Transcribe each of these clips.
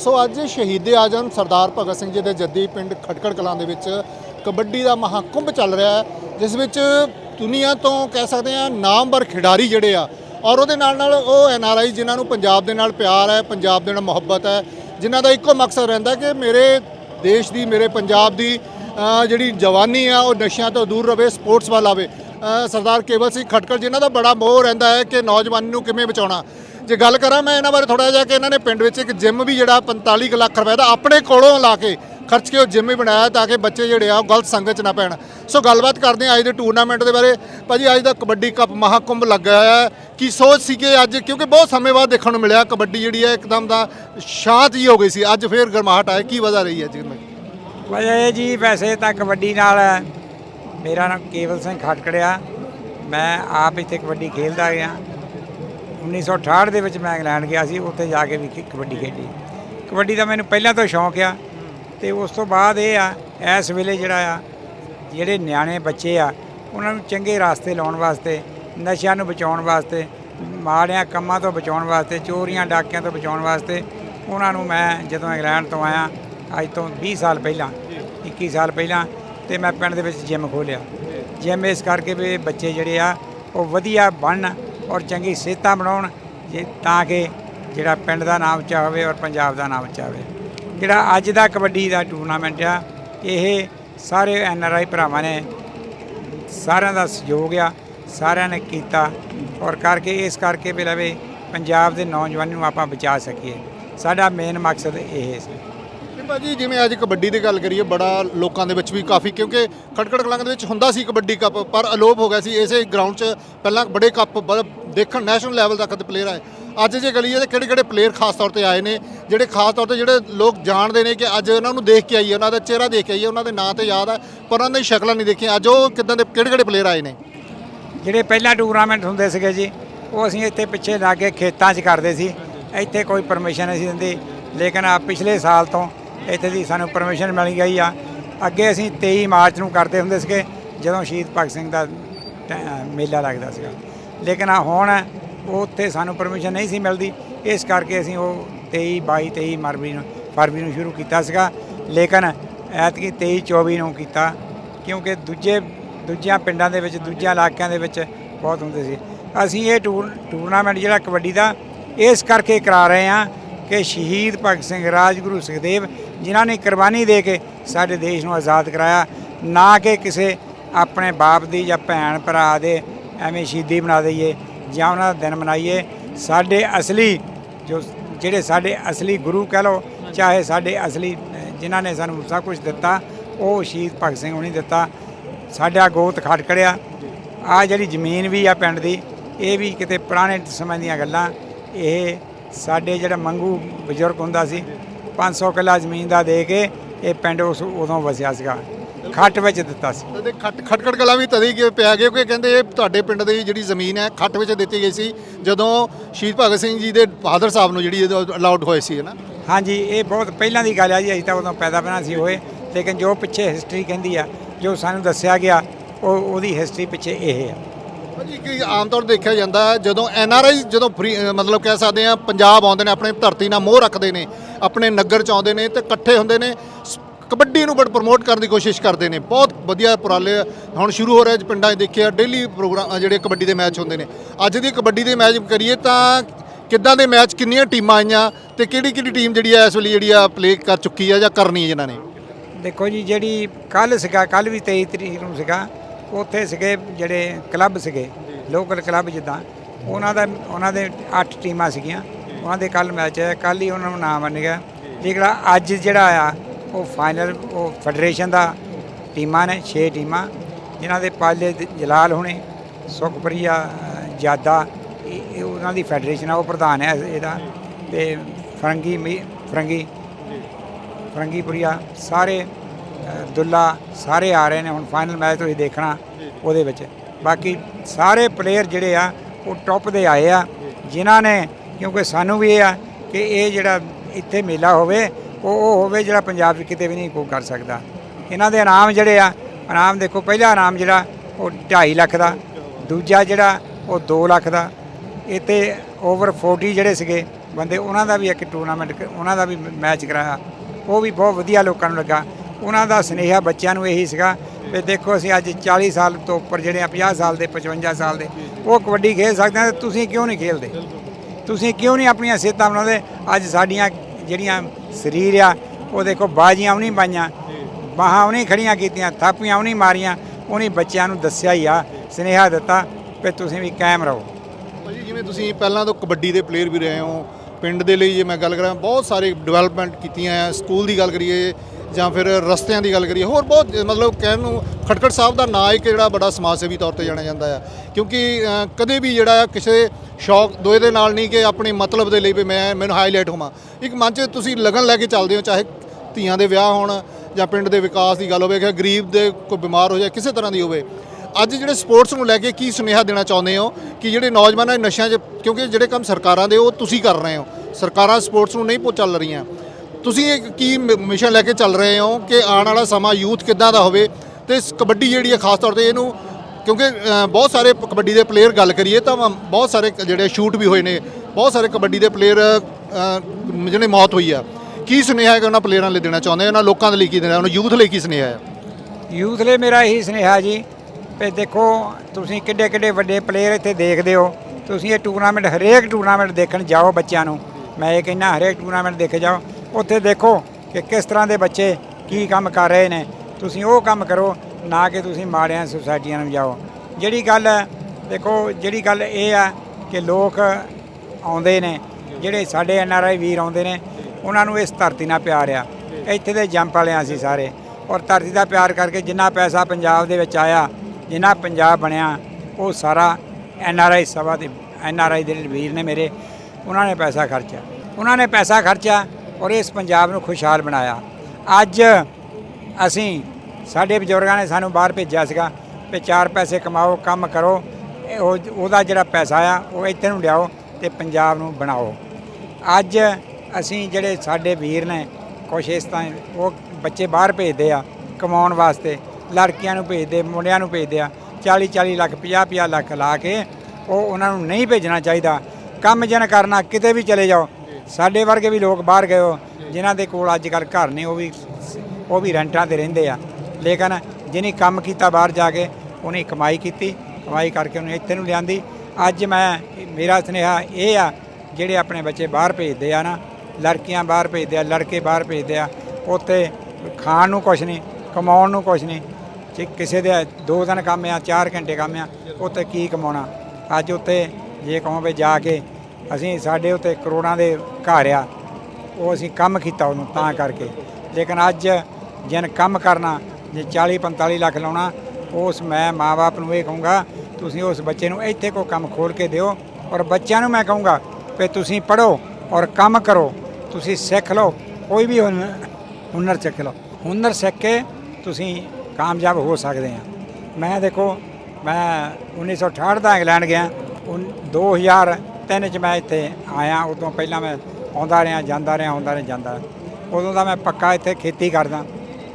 ਸੋ ਅੱਜ ਸ਼ਹੀਦੇ ਆਜਮ ਸਰਦਾਰ ਭਗਤ ਸਿੰਘ ਜੀ ਦੇ ਜੱਦੀ ਪਿੰਡ ਖਟਕੜ ਕਲਾਂ ਦੇ ਵਿੱਚ ਕਬੱਡੀ ਦਾ ਮਹਾਕੁੰਭ ਚੱਲ ਰਿਹਾ ਹੈ, ਜਿਸ ਵਿੱਚ ਦੁਨੀਆ ਤੋਂ ਕਹਿ ਸਕਦੇ ਆ ਨਾਮਵਰ ਖਿਡਾਰੀ ਜਿਹੜੇ ਆ, ਔਰ ਉਹਦੇ ਨਾਲ ਨਾਲ ਉਹ ਐਨ ਆਰ ਆਈ ਜਿਨ੍ਹਾਂ ਨੂੰ ਪੰਜਾਬ ਦੇ ਨਾਲ ਪਿਆਰ ਹੈ, ਪੰਜਾਬ ਦੇ ਨਾਲ ਮੁਹੱਬਤ ਹੈ, ਜਿਨ੍ਹਾਂ ਦਾ ਇੱਕੋ ਮਕਸਦ ਰਹਿੰਦਾ ਕਿ ਮੇਰੇ ਦੇਸ਼ ਦੀ, ਮੇਰੇ ਪੰਜਾਬ ਦੀ ਜਿਹੜੀ ਜਵਾਨੀ ਆ, ਉਹ ਨਸ਼ਿਆਂ ਤੋਂ ਦੂਰ ਰਵੇ, ਸਪੋਰਟਸ ਵੱਲ ਆਵੇ। ਸਰਦਾਰ ਕੇਵਲ ਸਿੰਘ ਖਟਕੜ ਜਿਨ੍ਹਾਂ ਦਾ ਬੜਾ ਮੋਹ ਰਹਿੰਦਾ ਹੈ ਕਿ ਨੌਜਵਾਨੀ ਨੂੰ ਕਿਵੇਂ ਬਚਾਉਣਾ। ਜੇ ਗੱਲ ਕਰਾਂ ਮੈਂ ਇਹਨਾਂ ਬਾਰੇ ਥੋੜਾ ਜਿਹਾ ਕਿ ਇਹਨਾਂ ਨੇ ਪਿੰਡ ਵਿੱਚ ਇੱਕ ਜਿਮ ਵੀ ਜਿਹੜਾ 45 ਕੁ ਲੱਖ ਰੁਪਏ ਦਾ ਆਪਣੇ ਕੋਲੋਂ ਲਾ ਕੇ ਖਰਚ ਕੇ ਉਹ ਜਿਮ ਵੀ ਬਣਾਇਆ ਤਾਂ ਕਿ ਬੱਚੇ ਜਿਹੜੇ ਆ ਉਹ ਗਲਤ ਸੰਗਤ 'ਚ ਨਾ ਪੈਣ। ਸੋ ਗੱਲਬਾਤ ਕਰਦੇ ਹਾਂ ਅੱਜ ਦੇ ਟੂਰਨਾਮੈਂਟ ਦੇ ਬਾਰੇ। ਭਾਜੀ, ਅੱਜ ਦਾ ਕਬੱਡੀ ਕੱਪ ਮਹਾਕੁੰਭ ਲੱਗਾ ਹੈ ਕੀ ਸੋਚ ਸੀ ਕਿ ਅੱਜ, ਕਿਉਂਕਿ ਬਹੁਤ ਸਮੇਂ ਬਾਅਦ ਦੇਖਣ ਨੂੰ ਮਿਲਿਆ ਕਬੱਡੀ ਜਿਹੜੀ ਹੈ ਇੱਕਦਮ ਦਾ ਸ਼ਾਂਤ ਹੀ ਹੋ ਗਈ ਸੀ। ਅੱਜ ਫੇਰ ਗਰਮਾਹਟ ਆਏ। ਕੀ ਵਜ੍ਹਾ ਰਹੀ ਹੈ ਜੀ ਵਜ੍ਹਾ ਇਹ ਜੀ, ਵੈਸੇ ਤਾਂ ਕਬੱਡੀ ਨਾਲ ਮੇਰਾ ਨਾਮ ਕੇਵਲ ਸਿੰਘ ਖਟਕੜਿਆ। ਮੈਂ ਆਪ ਇੱਥੇ ਕਬੱਡੀ ਖੇਡਦਾ ਰਿਹਾ। 1968 ਦੇ ਵਿੱਚ ਮੈਂ ਇੰਗਲੈਂਡ ਗਿਆ ਸੀ, ਉੱਥੇ ਜਾ ਕੇ ਵੀ ਕ- ਕਬੱਡੀ ਖੇਡੀ। ਕਬੱਡੀ ਦਾ ਮੈਨੂੰ ਪਹਿਲਾਂ ਤੋਂ ਸ਼ੌਂਕ ਆ ਤੇ ਉਸ ਤੋਂ ਬਾਅਦ ਇਹ ਆ, ਇਸ ਵੇਲੇ ਜਿਹੜਾ ਆ, ਜਿਹੜੇ ਨਿਆਣੇ ਬੱਚੇ ਆ, ਉਹਨਾਂ ਨੂੰ ਚੰਗੇ ਰਾਸਤੇ ਲਾਉਣ ਵਾਸਤੇ, ਨਸ਼ਿਆਂ ਨੂੰ ਬਚਾਉਣ ਵਾਸਤੇ, ਮਾੜਿਆਂ ਕੰਮਾਂ ਤੋਂ ਬਚਾਉਣ ਵਾਸਤੇ, ਚੋਰੀਆਂ ਡਾਕਿਆਂ ਤੋਂ ਬਚਾਉਣ ਵਾਸਤੇ, ਉਹਨਾਂ ਨੂੰ ਮੈਂ ਜਦੋਂ ਇੰਗਲੈਂਡ ਤੋਂ ਆਇਆ, ਅੱਜ ਤੋਂ 20 ਸਾਲ ਪਹਿਲਾਂ 21 ਸਾਲ ਪਹਿਲਾਂ, ਤੇ ਮੈਂ ਪਿੰਡ ਦੇ ਵਿੱਚ ਜਿਮ ਖੋਲਿਆ ਜਿਮ ਇਸ ਕਰਕੇ ਵੀ ਬੱਚੇ ਜਿਹੜੇ ਆ, ਉਹ ਵਧੀਆ ਬਣਨ ਔਰ ਚੰਗੀ ਸਿਹਤਾਂ ਬਣਾਉਣ ਜੇ ਤਾਂ ਕਿ ਜਿਹੜਾ ਪਿੰਡ ਦਾ ਨਾਮ ਉੱਚਾ ਹੋਵੇ ਔਰ ਪੰਜਾਬ ਦਾ ਨਾਮ ਉੱਚਾ ਹੋਵੇ ਜਿਹੜਾ ਅੱਜ ਦਾ ਕਬੱਡੀ ਦਾ ਟੂਰਨਾਮੈਂਟ ਆ, ਇਹ ਸਾਰੇ ਐਨ ਆਰ ਆਈ ਭਰਾਵਾਂ ਨੇ ਸਾਰਿਆਂ ਦਾ ਸਹਿਯੋਗ ਆ, ਸਾਰਿਆਂ ਨੇ ਕੀਤਾ ਔਰ ਕਰਕੇ ਇਸ ਕਰਕੇ ਵੀ ਲਵੇ ਪੰਜਾਬ ਦੇ ਨੌਜਵਾਨਾਂ ਨੂੰ ਆਪਾਂ ਬਚਾ ਸਕੀਏ। ਸਾਡਾ ਮੇਨ ਮਕਸਦ ਇਹ ਸੀ ਤੇ ਭਾਜੀ, ਜਿਵੇਂ ਅੱਜ ਕਬੱਡੀ ਦੀ ਗੱਲ ਕਰੀਏ, ਬੜਾ ਲੋਕਾਂ ਦੇ ਵਿੱਚ ਵੀ ਕਾਫੀ ਕਿਉਂਕਿ ਖਟਕੜ ਕਲਾਂ ਦੇ ਵਿੱਚ ਹੁੰਦਾ ਸੀ ਕਬੱਡੀ ਕੱਪ, ਪਰ ਅਲੋਪ ਹੋ ਗਿਆ ਸੀ। ਇਸੇ ਗਰਾਊਂਡ 'ਚ ਪਹਿਲਾਂ ਬੜੇ ਕੱਪ, ਬ- ਦੇਖਣ ਨੈਸ਼ਨਲ ਲੈਵਲ ਤੱਕ ਦੇ ਪਲੇਅਰ ਆਏ। ਅੱਜ ਜੇ ਗਲੀਏ ਤੇ ਕਿਹੜੇ ਕਿਹੜੇ ਪਲੇਅਰ ਖਾਸ ਤੌਰ ਤੇ ਆਏ ਨੇ, ਜਿਹੜੇ ਖਾਸ ਤੌਰ ਤੇ ਜਿਹੜੇ ਲੋਕ ਜਾਣਦੇ ਨੇ ਕਿ ਅੱਜ ਉਹਨਾਂ ਨੂੰ ਦੇਖ ਕੇ ਆਈਏ, ਉਹਨਾਂ ਦਾ ਚਿਹਰਾ ਦੇਖ ਕੇ ਆਈਏ, ਉਹਨਾਂ ਦੇ ਨਾਂ ਤੇ ਯਾਦ ਆ, ਪਰ ਉਹਨਾਂ ਦੀ ਸ਼ਕਲਾਂ ਨਹੀਂ ਦੇਖੀਆਂ। ਅੱਜ ਉਹ ਕਿਦਾਂ ਦੇ, ਕਿਹੜੇ ਕਿਹੜੇ ਪਲੇਅਰ ਆਏ ਨੇ? ਜਿਹੜੇ ਪਹਿਲਾਂ ਟੂਰਨਾਮੈਂਟ ਹੁੰਦੇ ਸੀਗੇ ਜੀ, ਉਹ ਅਸੀਂ ਇੱਥੇ ਪਿੱਛੇ ਲਾ ਕੇ ਖੇਤਾਂ 'ਚ ਕਰਦੇ ਸੀ। ਇੱਥੇ ਕੋਈ ਪਰਮਿਸ਼ਨ ਨਹੀਂ ਸੀ ਦਿੰਦੀ। ਲੇਕਿਨ ਆ ਪਿਛਲੇ ਸਾਲ ਤੋਂ ਇੱਥੇ ਦੀ ਸਾਨੂੰ ਪਰਮਿਸ਼ਨ ਮਿਲ ਗਈ ਆ। ਅੱਗੇ ਅਸੀਂ 23 ਮਾਰਚ ਨੂੰ ਕਰਦੇ ਹੁੰਦੇ ਸੀਗੇ, ਜਦੋਂ ਸ਼ਹੀਦ ਭਗਤ ਸਿੰਘ ਦਾ ਟੈ- ਮੇਲਾ ਲੱਗਦਾ ਸੀਗਾ। ਲੇਕਿਨ ਆ ਹੁਣ ਉਹ ਉੱਥੇ ਸਾਨੂੰ ਪਰਮਿਸ਼ਨ ਨਹੀਂ ਸੀ ਮਿਲਦੀ। ਇਸ ਕਰਕੇ ਅਸੀਂ ਉਹ 23 22 23 ਫਰਵਰੀ ਨੂੰ ਫਰਵਰੀ ਨੂੰ ਸ਼ੁਰੂ ਕੀਤਾ ਸੀਗਾ। ਲੇਕਿਨ ਐਤਕੀ 23 24 ਨੂੰ ਕੀਤਾ, ਕਿਉਂਕਿ ਦੂਜੇ, ਦੂਜਿਆਂ ਪਿੰਡਾਂ ਦੇ ਵਿੱਚ, ਦੂਜਿਆਂ ਇਲਾਕਿਆਂ ਦੇ ਵਿੱਚ ਬਹੁਤ ਹੁੰਦੇ ਸੀ। ਅਸੀਂ ਇਹ ਟੂਰ, ਟੂਰਨਾਮੈਂਟ ਜਿਹੜਾ ਕਬੱਡੀ ਦਾ, ਇਸ ਕਰਕੇ ਕਰਾ ਰਹੇ ਹਾਂ ਕਿ ਸ਼ਹੀਦ ਭਗਤ ਸਿੰਘ ਰਾਜਗੁਰੂ ਸੁਖਦੇਵ, ਜਿਨ੍ਹਾਂ ਨੇ ਕੁਰਬਾਨੀ ਦੇ ਕੇ ਸਾਡੇ ਦੇਸ਼ ਨੂੰ ਆਜ਼ਾਦ ਕਰਾਇਆ, ਨਾ ਕਿ ਕਿਸੇ ਆਪਣੇ ਬਾਪ ਦੀ ਜਾਂ ਭੈਣ ਭਰਾ ਦੇ ਐਵੇਂ ਸ਼ਹੀਦੀ ਬਣਾ ਦਈਏ, ਜਾਂ ਉਹਨਾਂ ਦਾ ਦਿਨ ਮਨਾਈਏ। ਸਾਡੇ ਅਸਲੀ ਜੋ ਜਿਹੜੇ ਸਾਡੇ ਅਸਲੀ ਗੁਰੂ ਕਹਿ ਲਓ, ਚਾਹੇ ਸਾਡੇ ਅਸਲੀ ਜਿਨ੍ਹਾਂ ਨੇ ਸਾਨੂੰ ਸਭ ਕੁਝ ਦਿੱਤਾ, ਉਹ ਸ਼ਹੀਦ ਭਗਤ ਸਿੰਘ ਹੁਣੀ ਦਿੱਤਾ। ਸਾਡਾ ਗੋਤ ਖੜਕੜਿਆ ਆ ਜਿਹੜੀ ਜ਼ਮੀਨ ਵੀ ਆ ਪਿੰਡ ਦੀ, ਇਹ ਵੀ ਕਿਤੇ ਪੁਰਾਣੇ ਸਮੇਂ ਦੀਆਂ ਗੱਲਾਂ। ਇਹ ਸਾਡੇ ਜਿਹੜਾ ਮੰਗੂ ਬਜ਼ੁਰਗ ਹੁੰਦਾ ਸੀ 500 ਕਿੱਲਾ ਜ਼ਮੀਨ ਦਾ ਦੇ ਕੇ, ਇਹ ਪਿੰਡ ਉਸ, ਉਦੋਂ ਵਸਿਆ ਸੀਗਾ। ਖੱਟ ਵਿੱਚ ਦਿੱਤਾ ਸੀ। ਤੇ ਖਟ ਖਟਕੜ ਕਲਾਂ ਵੀ ਤਦੇ ਕਿ ਪਿਆ ਗਿਆ ਕਿਉਂਕਿ ਕਹਿੰਦੇ ਇਹ ਤੁਹਾਡੇ ਪਿੰਡ ਦੀ ਜਿਹੜੀ ਜ਼ਮੀਨ ਹੈ ਖੱਟ ਵਿੱਚ ਦਿੱਤੀ ਗਈ ਸੀ ਜਦੋਂ ਸ਼ਹੀਦ ਭਗਤ ਸਿੰਘ ਜੀ ਦੇ ਫਾਦਰ ਸਾਹਿਬ ਨੂੰ ਜਿਹੜੀ ਅਲਾਉਡ ਹੋਏ ਸੀ ਹੈ ਨਾ? ਹਾਂਜੀ ਇਹ ਬਹੁਤ ਪਹਿਲਾਂ ਦੀ ਗੱਲ ਆ ਜੀ ਅਸੀਂ ਤਾਂ ਉਦੋਂ ਪੈਦਾ ਬਣਾ ਸੀ ਹੋਏ ਲੇਕਿਨ ਜੋ ਪਿੱਛੇ ਹਿਸਟਰੀ ਕਹਿੰਦੀ ਆ ਜੋ ਸਾਨੂੰ ਦੱਸਿਆ ਗਿਆ ਉਹ ਉਹਦੀ ਹਿਸਟਰੀ ਪਿੱਛੇ ਇਹ ਆ। ਭਾਜੀ ਕਿ ਆਮ ਤੌਰ ਤੇ ਦੇਖਿਆ ਜਾਂਦਾ ਹੈ ਜਦੋਂ ਐਨ ਆਰ ਆਈ ਜਦੋਂ ਫਰੀ ਮਤਲਬ ਕਹਿ ਸਕਦੇ ਆ ਪੰਜਾਬ ਆਉਂਦੇ ਨੇ ਆਪਣੇ ਧਰਤੀ ਨਾਲ ਮੋਹ ਰੱਖਦੇ ਨੇ ਆਪਣੇ ਨਗਰ ਚ ਆਉਂਦੇ ਨੇ ਤੇ ਇਕੱਠੇ ਹੁੰਦੇ ਨੇ ਕਬੱਡੀ ਨੂੰ ਬੜ ਪ੍ਰਮੋਟ ਕਰਨ ਦੀ ਕੋਸ਼ਿਸ਼ ਕਰਦੇ ਨੇ। ਬਹੁਤ ਵਧੀਆ ਉਪਰਾਲੇ ਹੁਣ ਸ਼ੁਰੂ ਹੋ ਰਿਹਾ ਜੀ ਪਿੰਡਾਂ 'ਚ ਦੇਖਿਆ। ਡੇਲੀ ਪ੍ਰੋਗਰਾਮ ਜਿਹੜੇ ਕਬੱਡੀ ਦੇ ਮੈਚ ਹੁੰਦੇ ਨੇ। ਅੱਜ ਦੀ ਕਬੱਡੀ ਦੇ ਮੈਚ ਕਰੀਏ ਤਾਂ ਕਿੱਦਾਂ ਦੇ ਮੈਚ, ਕਿੰਨੀਆਂ ਟੀਮਾਂ ਆਈਆਂ ਤੇ ਕਿਹੜੀ ਕਿਹੜੀ ਟੀਮ ਜਿਹੜੀ ਆ ਇਸ ਵੇਲੇ ਜਿਹੜੀ ਆ ਪਲੇ ਕਰ ਚੁੱਕੀ ਆ ਜਾਂ ਕਰਨੀ ਹੈ ਜਿਨ੍ਹਾਂ ਨੇ? ਦੇਖੋ ਜੀ, ਜਿਹੜੀ ਕੱਲ ਸੀਗਾ ਕੱਲ ਵੀ 23 ਤਰੀਕ ਨੂੰ ਸੀਗਾ, ਉੱਥੇ ਸੀਗੇ ਜਿਹੜੇ ਕਲੱਬ ਸੀਗੇ ਲੋਕਲ ਕਲੱਬ ਜਿੱਦਾਂ, ਉਹਨਾਂ ਦਾ, ਉਹਨਾਂ ਦੇ 8 ਟੀਮਾਂ ਸੀਗੀਆਂ। ਉਹਨਾਂ ਦੇ ਕੱਲ ਮੈਚ ਹੈ ਕੱਲ ਹੀ ਉਹਨਾਂ ਨੂੰ ਨਾਮ ਬਣ ਗਿਆ ਜਿਹੜਾ ਅੱਜ ਜਿਹੜਾ ਆ ਉਹ ਫਾਈਨਲ ਉਹ ਫੈਡਰੇਸ਼ਨ ਦਾ ਟੀਮਾਂ ਨੇ 6 ਟੀਮਾਂ ਜਿਨ੍ਹਾਂ ਦੇ ਪਾਲੇ ਜਲਾਲ ਹੋਣੇ ਸੁਖਪ੍ਰਿਆ ਅ, ਜਾਦਾ ਇਹ ਉਹਨਾਂ ਦੀ ਫੈਡਰੇਸ਼ਨ ਆ ਉਹ ਪ੍ਰਧਾਨ ਹੈ ਇਹਦਾ ਤੇ ਫਰੰਗੀ ਮੀ- ਫਰੰਗੀ ਫਰੰਗੀਪੁਰੀਆ ਸਾਰੇ ਦੁੱਲਾ ਸਾਰੇ ਆ ਰਹੇ ਨੇ ਹੁਣ ਫਾਈਨਲ ਮੈਚ ਤੁਸੀਂ ਦੇਖਣਾ ਉਹਦੇ ਵਿੱਚ। ਬਾਕੀ ਸਾਰੇ ਪਲੇਅਰ ਜਿਹੜੇ ਆ ਉਹ ਟੌਪ ਦੇ ਆਏ ਆ ਜਿਨ੍ਹਾਂ ਨੇ ਕਿਉਂਕਿ ਸਾਨੂੰ ਵੀ ਇਹ ਆ ਕਿ ਇਹ ਜਿਹੜਾ ਇੱਥੇ ਮੇਲਾ ਹੋਵੇ ਉਹ ਉਹ ਹੋਵੇ ਜਿਹੜਾ ਪੰਜਾਬ 'ਚ ਕਿਤੇ ਵੀ ਨਹੀਂ ਕੋਈ ਕਰ ਸਕਦਾ। ਇਹਨਾਂ ਦੇ ਇਨਾਮ ਜਿਹੜੇ ਆ, ਇਨਾਮ ਦੇਖੋ ਪਹਿਲਾ ਇਨਾਮ ਜਿਹੜਾ ਉਹ 2.5 ਲੱਖ ਦਾ, ਦੂਜਾ ਜਿਹੜਾ ਉਹ 2 ਲੱਖ ਦਾ। ਇੱਥੇ ਓਵਰ 40 ਜਿਹੜੇ ਸੀਗੇ, ਬੰਦੇ ਉਹਨਾਂ ਦਾ ਵੀ ਇੱਕ ਟੂਰਨਾਮੈਂਟ ਉਹਨਾਂ ਦਾ ਵੀ ਮੈਚ ਕਰਾਇਆ। ਉਹ ਵੀ ਬਹੁਤ ਵਧੀਆ ਲੋਕਾਂ ਨੂੰ ਲੱਗਾ। ਉਹਨਾਂ ਦਾ ਸਨੇਹਾ ਬੱਚਿਆਂ ਨੂੰ ਇਹੀ ਸੀਗਾ ਵੀ ਦੇਖੋ ਅਸੀਂ ਅੱਜ 40 ਸਾਲ ਤੋਂ ਉੱਪਰ ਜਿਹੜੇ ਆ 50 ਸਾਲ ਦੇ 55 ਸਾਲ ਦੇ, ਉਹ ਕਬੱਡੀ ਖੇਡ ਸਕਦੇ ਆ ਤੇ ਤੁਸੀਂ ਕਿਉਂ ਨਹੀਂ ਖੇਡਦੇ? ਤੁਸੀਂ ਕਿਉਂ ਨਹੀਂ ਆਪਣੀਆਂ ਸਿਹਤਾਂ ਬਣਾਉਂਦੇ ਅੱਜ ਸਾਡੀਆਂ ਜਿਹੜੀਆਂ ਸਰੀਰ ਆ, ਉਹ ਦੇਖੋ ਬਾਜੀਆਂ ਉਹਨੇ ਪਾਈਆਂ। ਬਾਹਾਂ ਉਹਨੇ ਖੜੀਆਂ ਕੀਤੀਆਂ, ਥਾਪੀਆਂ ਉਹਨੇ ਮਾਰੀਆਂ ਉਹਨੇ ਬੱਚਿਆਂ ਨੂੰ ਦੱਸਿਆ ਹੀ ਆ, ਸਨੇਹਾ ਦਿੱਤਾ ਕਿ ਤੁਸੀਂ ਵੀ ਕਾਇਮ ਰਹੋ। ਭਾਜੀ ਜਿਵੇਂ ਤੁਸੀਂ ਪਹਿਲਾਂ ਤੋਂ ਕਬੱਡੀ ਦੇ ਪਲੇਅਰ ਵੀ ਰਹੇ ਹੋ, ਪਿੰਡ ਦੇ ਲਈ ਜੇ ਮੈਂ ਗੱਲ ਕਰਾਂ, ਬਹੁਤ ਸਾਰੇ ਡਿਵੈਲਪਮੈਂਟ ਕੀਤੀਆਂ ਹੈ ਸਕੂਲ ਦੀ ਗੱਲ ਕਰੀਏ ਜਾਂ ਫਿਰ ਰਸਤਿਆਂ ਦੀ ਗੱਲ ਕਰੀਏ, ਹੋਰ ਬਹੁਤ, ਮਤਲਬ ਕਹਿਣ ਨੂੰ ਖਟਕੜ ਸਾਹਿਬ ਦਾ ਨਾਂ ਇੱਕ ਜਿਹੜਾ ਬੜਾ ਸਮਾਜ ਸੇਵੀ ਤੌਰ ਤੇ ਜਾਣਿਆ ਜਾਂਦਾ ਆ। ਕਿਉਂਕਿ ਕਦੇ ਵੀ ਜਿਹੜਾ ਕਿਸੇ ਸ਼ੌਕ ਦੋਏ ਦੇ ਨਾਲ ਨਹੀਂ ਕਿ ਆਪਣੇ ਮਤਲਬ ਦੇ ਲਈ ਵੀ ਮੈਂ, ਮੈਨੂੰ ਹਾਈਲਾਈਟ ਹੋਵਾਂ। ਇੱਕ ਮਨ 'ਚ ਤੁਸੀਂ ਲਗਨ ਲੈ ਕੇ ਚੱਲਦੇ ਹੋ, ਚਾਹੇ ਧੀਆਂ ਦੇ ਵਿਆਹ ਹੋਣ ਜਾਂ ਪਿੰਡ ਦੇ ਵਿਕਾਸ ਦੀ ਗੱਲ ਹੋਵੇ ਕਿ ਗਰੀਬ ਦੇ ਕੋਈ ਬਿਮਾਰ ਹੋ ਜਾਏ, ਕਿਸੇ ਤਰ੍ਹਾਂ ਦੀ ਹੋਵੇ। ਅੱਜ ਜਿਹੜੇ ਸਪੋਰਟਸ ਨੂੰ ਲੈ ਕੇ ਕੀ ਸੁਨੇਹਾ ਦੇਣਾ ਚਾਹੁੰਦੇ ਹੋ ਕਿ ਜਿਹੜੇ ਨੌਜਵਾਨਾਂ ਦੇ ਨਸ਼ਿਆਂ 'ਚ, ਕਿਉਂਕਿ ਜਿਹੜੇ ਕੰਮ ਸਰਕਾਰਾਂ ਦੇ, ਉਹ ਤੁਸੀਂ ਕਰ ਰਹੇ ਹੋ। ਸਰਕਾਰਾਂ ਸਪੋਰਟਸ ਨੂੰ ਨਹੀਂ ਪਹੁੰਚ ਚੱਲ ਰਹੀਆਂ। ਤੁਸੀਂ ਇਹ ਕੀ ਮਿਸ਼ਨ ਲੈ ਕੇ ਚੱਲ ਰਹੇ ਹੋ ਕਿ ਆਉਣ ਵਾਲਾ ਸਮਾਂ ਯੂਥ ਕਿੱਦਾਂ ਦਾ ਹੋਵੇ ਤੇ ਇਸ ਕਬੱਡੀ ਜਿਹੜੀ ਹੈ ਖਾਸ ਤੌਰ ਤੇ ਇਹਨੂੰ, ਕਿਉਂਕਿ ਬਹੁਤ ਸਾਰੇ ਕਬੱਡੀ ਦੇ ਪਲੇਅਰ ਗੱਲ ਕਰੀਏ ਤਾਂ ਬਹੁਤ ਸਾਰੇ ਜਿਹੜੇ ਸ਼ੂਟ ਵੀ ਹੋਏ ਨੇ, ਬਹੁਤ ਸਾਰੇ ਕਬੱਡੀ ਦੇ ਪਲੇਅਰ ਜਿਹਨੇ ਮੌਤ ਹੋਈ ਆ। ਕੀ ਸੁਨੇਹਾ ਹੈ ਕਿ ਉਹਨਾਂ ਪਲੇਅਰਾਂ ਲਈ ਦੇਣਾ ਚਾਹੁੰਦੇ ਉਹਨਾਂ ਲੋਕਾਂ ਦੇ ਲਈ ਕੀ ਦੇਣਾ? ਉਹਨਾਂ ਯੂਥ ਲਈ ਕੀ ਸੁਨੇਹਾ ਹੈ? ਯੂਥ ਲਈ ਮੇਰਾ ਇਹੀ ਸੁਨੇਹਾ ਜੀ ਵੀ ਦੇਖੋ, ਤੁਸੀਂ ਕਿੱਡੇ ਕਿੱਡੇ ਵੱਡੇ ਪਲੇਅਰ ਇੱਥੇ ਦੇਖਦੇ ਹੋ। ਤੁਸੀਂ ਇਹ ਟੂਰਨਾਮੈਂਟ ਹਰੇਕ ਟੂਰਨਾਮੈਂਟ ਦੇਖਣ ਜਾਓ ਬੱਚਿਆਂ ਨੂੰ। ਮੈਂ ਇਹ ਕਹਿੰਦਾ ਹਰੇਕ ਟੂਰਨਾਮੈਂਟ ਦੇਖੇ ਜਾਓ। ਉੱਥੇ ਦੇਖੋ ਕਿ ਕਿਸ ਤਰ੍ਹਾਂ ਦੇ ਬੱਚੇ ਕੀ ਕੰਮ ਕਰ ਰਹੇ ਨੇ। ਤੁਸੀਂ ਉਹ ਕੰਮ ਕਰੋ, ਨਾ ਕਿ ਤੁਸੀਂ ਮਾੜਿਆਂ ਸੁਸਾਇਟੀਆਂ ਨੂੰ ਜਾਓ। ਜਿਹੜੀ ਗੱਲ ਹੈ, ਦੇਖੋ, ਜਿਹੜੀ ਗੱਲ ਇਹ ਆ ਕਿ ਲੋਕ ਆਉਂਦੇ ਨੇ, ਜਿਹੜੇ ਸਾਡੇ ਐਨ ਆਰ ਆਈ ਵੀਰ ਆਉਂਦੇ ਨੇ, ਉਹਨਾਂ ਨੂੰ ਇਸ ਧਰਤੀ ਨਾਲ ਪਿਆਰ ਆ। ਇੱਥੇ ਦੇ ਜੰਪ ਵਾਲਿਆਂ ਸੀ ਸਾਰੇ। ਔਰ ਧਰਤੀ ਦਾ ਪਿਆਰ ਕਰਕੇ ਜਿੰਨਾ ਪੈਸਾ ਪੰਜਾਬ ਦੇ ਵਿੱਚ ਆਇਆ, ਜਿੰਨਾ ਪੰਜਾਬ ਬਣਿਆ, ਉਹ ਸਾਰਾ ਐਨ ਆਰ ਆਈ ਸਭਾ ਦੇ, ਐਨ ਆਰ ਆਈ ਦੇ ਵੀਰ ਨੇ ਮੇਰੇ, ਉਹਨਾਂ ਨੇ ਪੈਸਾ ਖਰਚਿਆ। ਉਹਨਾਂ ਨੇ ਪੈਸਾ ਖਰਚਿਆ ਔਰ ਇਸ ਪੰਜਾਬ ਨੂੰ ਖੁਸ਼ਹਾਲ ਬਣਾਇਆ। ਅੱਜ ਅਸੀਂ ਸਾਡੇ ਬਜ਼ੁਰਗਾਂ ਨੇ ਸਾਨੂੰ ਬਾਹਰ ਭੇਜਿਆ ਸੀਗਾ ਵੀ ਚਾਰ ਪੈਸੇ ਕਮਾਓ, ਕੰਮ ਕਰੋ। ਉਹਦਾ ਜਿਹੜਾ ਪੈਸਾ ਆ, ਉਹ ਇੱਥੇ ਨੂੰ ਲਿਆਓ ਤੇ ਪੰਜਾਬ ਨੂੰ ਬਣਾਓ। ਅੱਜ ਅਸੀਂ ਜਿਹੜੇ ਸਾਡੇ ਵੀਰ ਨੇ, ਕੁਛ ਇਸ ਤਾਂ ਉਹ ਬੱਚੇ ਬਾਹਰ ਭੇਜਦੇ ਆ ਕਮਾਉਣ ਵਾਸਤੇ। ਲੜਕੀਆਂ ਨੂੰ ਭੇਜਦੇ, ਮੁੰਡਿਆਂ ਨੂੰ ਭੇਜਦੇ ਆ। 40 40 ਲੱਖ 50 50 ਲੱਖ ਲਾ ਕੇ ਉਹ ਉਹਨਾਂ ਨੂੰ ਨਹੀਂ ਭੇਜਣਾ ਚਾਹੀਦਾ। ਕੰਮ ਜਨ ਕਰਨਾ, ਕਿਤੇ ਵੀ ਚਲੇ ਜਾਓ ਸਾਡੇ ਵਰਗੇ ਵੀ ਲੋਕ ਬਾਹਰ ਗਏ ਹੋ, ਜਿਨ੍ਹਾਂ ਦੇ ਕੋਲ ਅੱਜ ਕੱਲ੍ਹ ਘਰ ਨੇ, ਉਹ ਵੀ ਉਹ ਵੀ ਰੈਂਟਾਂ ਤੇ ਰਹਿੰਦੇ ਆ। ਲੇਕਿਨ ਜਿਹਨੇ ਕੰਮ ਕੀਤਾ ਬਾਹਰ ਜਾ ਕੇ, ਉਹਨੇ ਕਮਾਈ ਕੀਤੀ, ਕਮਾਈ ਕਰਕੇ ਉਹਨੇ ਇੱਥੇ ਨੂੰ ਲਿਆਂਦੀ। ਅੱਜ ਮੈਂ, ਮੇਰਾ ਸੁਨੇਹਾ ਇਹ ਆ, ਜਿਹੜੇ ਆਪਣੇ ਬੱਚੇ ਬਾਹਰ ਭੇਜਦੇ ਆ ਨਾ, ਲੜਕੀਆਂ ਬਾਹਰ ਭੇਜਦੇ ਆ, ਲੜਕੇ ਬਾਹਰ ਭੇਜਦੇ ਆ, ਉੱਥੇ ਖਾਣ ਨੂੰ ਕੁਛ ਨਹੀਂ ਕਮਾਉਣ ਨੂੰ ਕੁਛ ਨਹੀਂ ਜੇ ਕਿਸੇ ਦੇ ਦੋ ਦਿਨ ਕੰਮ ਆ, ਚਾਰ ਘੰਟੇ ਕੰਮ ਆ, ਉੱਥੇ ਕੀ ਕਮਾਉਣਾ? ਅੱਜ ਉੱਥੇ ਜੇ ਕਹੋ ਵੀ ਜਾ ਕੇ ਅਸੀਂ ਸਾਡੇ ਉੱਤੇ ਕਰੋੜਾਂ ਦੇ ਘਰ ਆ, ਉਹ ਅਸੀਂ ਕੰਮ ਕੀਤਾ ਉਹਨੂੰ ਤਾਂ ਕਰਕੇ। ਲੇਕਿਨ ਅੱਜ ਜਿਨ ਕੰਮ ਕਰਨਾ, ਜੇ 40 45 ਲੱਖ ਲਾਉਣਾ, ਉਸ ਮੈਂ ਮਾਪੇ ਨੂੰ ਇਹ ਕਹੂੰਗਾ, ਤੁਸੀਂ ਉਸ ਬੱਚੇ ਨੂੰ ਇੱਥੇ ਕੋ ਕੰਮ ਖੋਲ ਕੇ ਦਿਓ ਔਰ ਬੱਚਿਆਂ ਨੂੰ ਮੈਂ ਕਹੂੰਗਾ ਕਿ ਤੁਸੀਂ ਪੜੋ ਔਰ ਕੰਮ ਕਰੋ, ਤੁਸੀਂ ਸਿੱਖ ਲਓ, ਕੋਈ ਵੀ ਹੁਨਰ ਸਿੱਖ ਲਓ। ਹੁਨਰ ਸਿੱਖ ਕੇ ਤੁਸੀਂ ਕਾਮਯਾਬ ਹੋ ਸਕਦੇ ਆ। ਮੈਂ ਦੇਖੋ, ਮੈਂ 1968 ਦਾ ਇੰਗਲੈਂਡ ਗਿਆ 2000 ਤਿੰਨ ਚ ਮੈਂ ਇੱਥੇ ਆਇਆ, ਉਦੋਂ ਪਹਿਲਾਂ ਮੈਂ ਆਉਂਦਾ ਰਿਹਾ, ਜਾਂਦਾ ਰਿਹਾ, ਆਉਂਦਾ ਰਿਹਾ, ਜਾਂਦਾ ਰਿਹਾ। ਉਦੋਂ ਦਾ ਮੈਂ ਪੱਕਾ ਇੱਥੇ ਖੇਤੀ ਕਰਦਾ।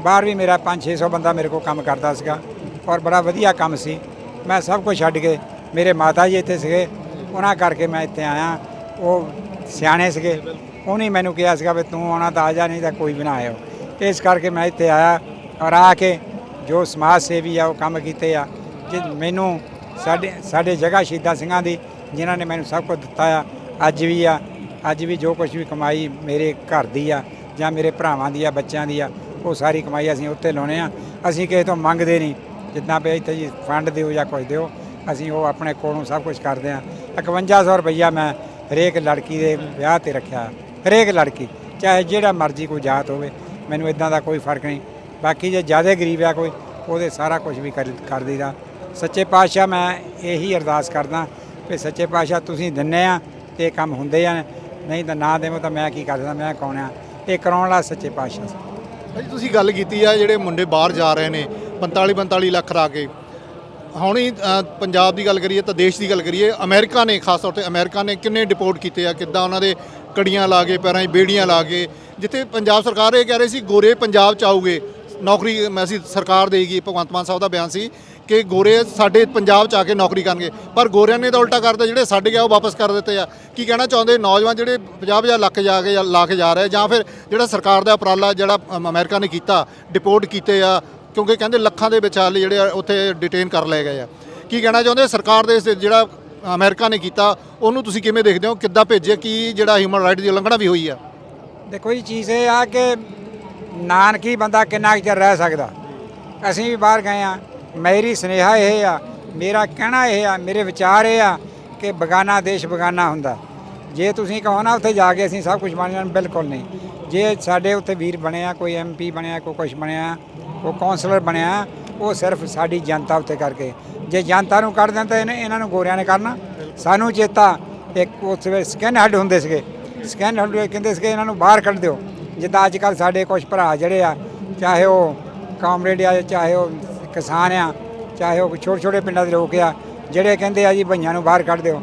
ਬਾਹਰ ਵੀ ਮੇਰਾ 5-600 ਬੰਦਾ ਮੇਰੇ ਕੋਲ ਕੰਮ ਕਰਦਾ ਸੀਗਾ ਔਰ ਬੜਾ ਵਧੀਆ ਕੰਮ ਸੀ। ਮੈਂ ਸਭ ਕੁਝ ਛੱਡ ਕੇ ਮੇਰੇ ਮਾਤਾ ਜੀ ਇੱਥੇ ਸੀਗੇ। ਉਹਨਾਂ ਕਰਕੇ ਮੈਂ ਇੱਥੇ ਆਇਆ। ਉਹ ਸਿਆਣੇ ਸੀਗੇ। ਉਹਨੇ ਮੈਨੂੰ ਕਿਹਾ ਸੀਗਾ ਵੀ ਤੂੰ ਆਉਣਾ ਤਾਂ ਆ ਜਾ, ਨਹੀਂ ਤਾਂ ਕੋਈ ਵੀ ਨਾ ਆਇਓ। ਇਸ ਕਰਕੇ ਮੈਂ ਇੱਥੇ ਆਇਆ ਔਰ ਆ ਕੇ ਜੋ ਸਮਾਜ ਸੇਵੀ ਆ, ਉਹ ਕੰਮ ਕੀਤੇ ਆ। ਜੇ ਮੈਨੂੰ ਸਾਡੇ ਸਾਡੇ ਜਗ੍ਹਾ ਸ਼ਹੀਦਾਂ ਸਿੰਘਾਂ ਦੀ ਜਿਨ੍ਹਾਂ ਨੇ ਮੈਨੂੰ ਸਭ ਕੁਝ ਦਿੱਤਾ ਆ, ਅੱਜ ਵੀ ਆ, ਅੱਜ ਵੀ ਜੋ ਕੁਝ ਵੀ ਕਮਾਈ ਮੇਰੇ ਘਰ ਦੀ ਆ ਜਾਂ ਮੇਰੇ ਭਰਾਵਾਂ ਦੀ ਆ, ਬੱਚਿਆਂ ਦੀ ਆ, ਉਹ ਸਾਰੀ ਕਮਾਈ ਅਸੀਂ ਉੱਤੇ ਲਾਉਣੇ ਆ। ਅਸੀਂ ਕਿਸੇ ਤੋਂ ਮੰਗਦੇ ਨਹੀਂ। ਜਿੱਦਾਂ ਵੀ ਇੱਥੇ ਜੀ ਫੰਡ ਦਿਓ ਜਾਂ ਕੁਝ ਦਿਓ, ਅਸੀਂ ਉਹ ਆਪਣੇ ਕੋਲੋਂ ਸਭ ਕੁਝ ਕਰਦੇ ਆ। 5100 ਰੁਪਈਆ ਮੈਂ ਹਰੇਕ ਲੜਕੀ ਦੇ ਵਿਆਹ ਤੇ ਰੱਖਿਆ, ਹਰੇਕ ਲੜਕੀ, ਚਾਹੇ ਜਿਹੜਾ ਮਰਜ਼ੀ ਕੋਈ ਜਾਤ ਹੋਵੇ, ਮੈਨੂੰ ਇਦਾਂ ਦਾ ਕੋਈ ਫ਼ਰਕ ਨਹੀਂ। ਬਾਕੀ ਜੇ ਜ਼ਿਆਦਾ ਗਰੀਬ ਆ ਕੋਈ, ਉਹਦੇ ਸਾਰਾ ਕੁਝ ਵੀ ਕਰ ਕਰ ਦਈਦਾ। ਸੱਚੇ ਪਾਤਸ਼ਾਹ ਮੈਂ ਇਹੀ ਅਰਦਾਸ ਕਰਦਾ ਕਿ ਸੱਚੇ ਪਾਤਸ਼ਾਹ ਤੁਸੀਂ ਦਿੰਨੇ ਆ ਤੇ ਕੰਮ ਹੁੰਦੇ ਆ। ਨਹੀਂ ਤਾਂ ਨਾ ਦੇਵੋ ਤਾਂ ਮੈਂ ਕੀ ਕਰਦਾ ਮੈਂ ਕੌਣ ਆ? ਇਹ ਕਰਾਉਣ ਵਾਲਾ ਸੱਚੇ ਪਾਤਸ਼ਾਹ ਸੀ। ਭਾਜੀ ਤੁਸੀਂ ਗੱਲ ਕੀਤੀ ਆ ਜਿਹੜੇ ਮੁੰਡੇ ਬਾਹਰ ਜਾ ਰਹੇ ਨੇ 45 45 ਲੱਖ ਲਾ ਕੇ। ਹੁਣ ਹੀ ਅ, ਪੰਜਾਬ ਦੀ ਗੱਲ ਕਰੀਏ ਤਾਂ ਦੇਸ਼ ਦੀ ਗੱਲ ਕਰੀਏ ਅਮਰੀਕਾ ਨੇ ਖਾਸ ਤੌਰ ਤੇ ਅਮਰੀਕਾ ਨੇ ਕਿੰਨੇ ਡਿਪੋਰਟ ਕੀਤੇ ਆ ਕਿੱਦਾਂ ਉਹਨਾਂ ਦੇ ਕੜੀਆਂ ਲਾ ਕੇ ਪੈਰਾਂ 'ਚ ਬੇੜੀਆਂ ਲਾ ਕੇ। ਜਿੱਥੇ ਪੰਜਾਬ ਸਰਕਾਰ ਇਹ ਕਹਿ ਰਹੀ ਸੀ ਗੋਰੇ ਪੰਜਾਬ ਚ ਆਉਗੇ ਨੌਕਰੀ ਮੈਂ ਅਸੀਂ ਸਰਕਾਰ ਦੇਗੀ ਭਗਵੰਤ ਮਾਨ ਸਾਹਿਬ ਦਾ ਬਿਆਨ ਸੀ। ਕਿ ਗੋਰੇ ਸਾਡੇ ਪੰਜਾਬ ਚ ਆ ਕੇ ਨੌਕਰੀ ਕਰਨਗੇ। ਪਰ ਗੋਰਿਆਂ ਨੇ ਤਾਂ ਉਲਟਾ ਕਰਤਾ ਜਿਹੜੇ ਛੱਡ ਗਿਆ ਉਹ ਵਾਪਸ ਕਰ ਦਿੱਤੇ ਆ। ਕੀ ਕਹਿਣਾ ਚਾਹੁੰਦੇ ਨੌਜਵਾਨ ਜਿਹੜੇ 50-50 ਲੱਖ ਜਾ ਕੇ ਲਾ ਕੇ ਜਾ ਰਹੇ ਜਾਂ ਫਿਰ ਜਿਹੜਾ ਸਰਕਾਰ ਦਾ ਉਪਰਾਲਾ ਜਿਹੜਾ ਅਮ, ਅਮਰੀਕਾ ਨੇ ਕੀਤਾ ਡਿਪੋਰਟ ਕੀਤੇ ਆ ਕਿਉਂਕਿ ਕਹਿੰਦੇ ਲੱਖਾਂ ਦੇ ਵਿਚਾਲੇ ਜਿਹੜੇ ਆ ਉੱਥੇ ਡਿਟੇਨ ਕਰ ਲਏ ਗਏ ਆ। ਕੀ ਕਹਿਣਾ ਚਾਹੁੰਦੇ ਸਰਕਾਰ ਦੇ ਜਿਹੜਾ ਅਮਰੀਕਾ ਨੇ ਕੀਤਾ ਉਹਨੂੰ ਤੁਸੀਂ ਕਿਵੇਂ ਦੇਖਦੇ ਹੋ? ਕਿੱਦਾਂ ਭੇਜਿਆ? ਕੀ ਜਿਹੜਾ ਹਿਊਮਨ ਰਾਈਟ ਦੀ ਉਲੰਘਣਾ ਵੀ ਹੋਈ ਆ? ਦੇਖੋ ਜੀ ਚੀਜ਼ ਇਹ ਆ ਕਿ ਨਾਨਕੀ ਬੰਦਾ ਕਿੰਨਾ ਕੁ ਚਿਰ ਰਹਿ ਸਕਦਾ? ਅਸੀਂ ਵੀ ਬਾਹਰ ਗਏ ਆ। ਮੇਰੀ ਸੁਨੇਹਾ ਇਹ ਆ, ਮੇਰਾ ਕਹਿਣਾ ਇਹ ਆ, ਮੇਰੇ ਵਿਚਾਰ ਇਹ ਆ ਕਿ ਬਗਾਨਾ ਦੇਸ਼ ਬਗਾਨਾ ਹੁੰਦਾ। ਜੇ ਤੁਸੀਂ ਕਹੋ ਨਾ ਉੱਥੇ ਜਾ ਕੇ ਅਸੀਂ ਸਭ ਕੁਝ ਬਣ ਜਾਣਾ, ਬਿਲਕੁਲ ਨਹੀਂ। ਜੇ ਸਾਡੇ ਉੱਥੇ ਵੀਰ ਬਣਿਆ ਕੋਈ ਐਮਪੀ ਬਣਿਆ ਕੋਈ ਕੁਛ ਬਣਿਆ ਕੋਈ ਕੌਂਸਲਰ ਬਣਿਆ ਉਹ ਸਿਰਫ ਸਾਡੀ ਜਨਤਾ ਉੱਤੇ ਕਰਕੇ। ਜੇ ਜਨਤਾ ਨੂੰ ਕੱਢ ਦਿੰਦੇ ਇਹਨੇ ਇਹਨਾਂ ਨੂੰ ਗੋਰਿਆਂ ਨੇ ਕਰਨਾ। ਸਾਨੂੰ ਚੇਤਾ ਇੱਕ ਉਸ ਵੇਲੇ ਸਕਿਨ ਹੈਡ ਹੁੰਦੇ ਸੀਗੇ। ਸਕਿਨ ਹੈਡ ਕਹਿੰਦੇ ਸੀਗੇ, ਇਹਨਾਂ ਨੂੰ ਬਾਹਰ ਕੱਢ ਦਿਓ। ਜਿੱਦਾਂ ਅੱਜ ਕੱਲ ਸਾਡੇ ਕੁਝ ਭਰਾ ਜਿਹੜੇ ਆ, ਚਾਹੇ ਉਹ ਕਾਮਰੇਡ ਆ, ਚਾਹੇ ਉਹ ਕਿਸਾਨ ਆ, ਚਾਹੇ ਉਹ ਛੋਟੇ ਛੋਟੇ ਪਿੰਡਾਂ ਦੇ ਲੋਕ ਆ, ਜਿਹੜੇ ਕਹਿੰਦੇ ਆ ਜੀ ਭਈਆਂ ਨੂੰ ਬਾਹਰ ਕੱਢ ਦਿਓ।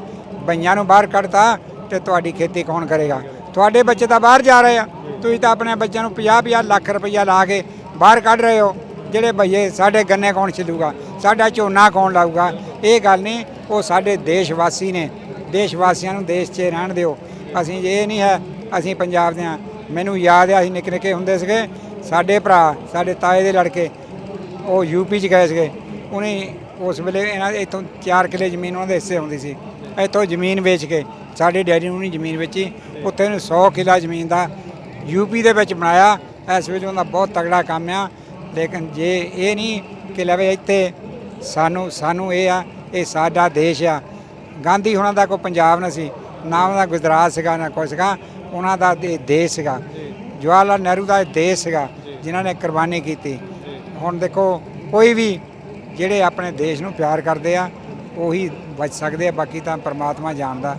ਭਈਆਂ ਨੂੰ ਬਾਹਰ ਕੱਢਤਾ ਤੇ ਤੁਹਾਡੀ ਖੇਤੀ ਕੌਣ ਕਰੇਗਾ? ਤੁਹਾਡੇ ਬੱਚੇ ਤਾਂ ਬਾਹਰ ਜਾ ਰਹੇ ਆ। ਤੁਸੀਂ ਤਾਂ ਆਪਣੇ ਬੱਚਿਆਂ ਨੂੰ 50 50 ਲੱਖ ਰੁਪਈਆ ਲਾ ਕੇ ਬਾਹਰ ਕੱਢ ਰਹੇ ਹੋ। ਜਿਹੜੇ ਭਈਏ, ਸਾਡੇ ਗੰਨੇ ਕੌਣ ਛਿਲੂਗਾ? ਸਾਡਾ ਝੋਨਾ ਕੌਣ ਲਾਊਗਾ? ਇਹ ਗੱਲ ਨਹੀਂ, ਉਹ ਸਾਡੇ ਦੇਸ਼ ਵਾਸੀ ਨੇ। ਦੇਸ਼ ਵਾਸੀਆਂ ਨੂੰ ਦੇਸ਼ 'ਚ ਰਹਿਣ ਦਿਓ। ਅਸੀਂ ਇਹ ਨਹੀਂ ਹੈ, ਅਸੀਂ ਪੰਜਾਬ ਦੇ ਹਾਂ। ਮੈਨੂੰ ਯਾਦ ਆ, ਅਸੀਂ ਨਿੱਕੇ ਨਿੱਕੇ ਹੁੰਦੇ ਸੀਗੇ। ਸਾਡੇ ਭਰਾ, ਸਾਡੇ ਤਾਏ ਦੇ ਲੜਕੇ ਉਹ ਯੂਪੀ 'ਚ ਗਏ ਸੀਗੇ। ਉਹਨੇ ਉਸ ਵੇਲੇ ਇਹਨਾਂ ਦੇ ਇੱਥੋਂ 4 ਕਿੱਲੇ ਜ਼ਮੀਨ ਉਹਨਾਂ ਦੇ ਹਿੱਸੇ ਹੁੰਦੀ ਸੀ। ਇੱਥੋਂ ਜ਼ਮੀਨ ਵੇਚ ਕੇ ਸਾਡੇ ਡੈਡੀ ਨੂੰ ਨਹੀਂ ਜ਼ਮੀਨ ਵੇਚੀ। ਉੱਥੇ ਨੂੰ 100 ਕਿੱਲਾ ਜ਼ਮੀਨ ਦਾ ਯੂਪੀ ਦੇ ਵਿੱਚ ਬਣਾਇਆ। ਇਸ ਵੇਲੇ ਦਾ ਬਹੁਤ ਤਗੜਾ ਕੰਮ ਆ। ਲੇਕਿਨ ਜੇ ਇਹ ਨਹੀਂ ਕਿ ਲਵੇ ਇੱਥੇ ਸਾਨੂੰ ਸਾਨੂੰ ਇਹ ਆ, ਇਹ ਸਾਡਾ ਦੇਸ਼ ਆ। ਗਾਂਧੀ ਹੁਣਾਂ ਦਾ ਕੋਈ ਪੰਜਾਬ ਨਾ ਸੀ। ਨਾ ਉਹਨਾਂ ਦਾ ਗੁਜਰਾਤ ਸੀਗਾ, ਨਾ ਕੋਈ ਸੀਗਾ। ਉਹਨਾਂ ਦਾ ਦੇ- ਦੇਸ਼ ਸੀਗਾ। ਜਵਾਹਰ ਲਾਲ ਨਹਿਰੂ ਦਾ ਇਹ ਦੇਸ਼ ਸੀਗਾ, ਜਿਨ੍ਹਾਂ ਨੇ ਕੁਰਬਾਨੀ ਕੀਤੀ। ਹੁਣ ਦੇਖੋ, ਕੋਈ ਵੀ ਜਿਹੜੇ ਆਪਣੇ ਦੇਸ਼ ਨੂੰ ਪਿਆਰ ਕਰਦੇ ਆ, ਉਹੀ ਬਚ ਸਕਦੇ ਆ, ਬਾਕੀ ਤਾਂ ਪਰਮਾਤਮਾ ਜਾਣਦਾ।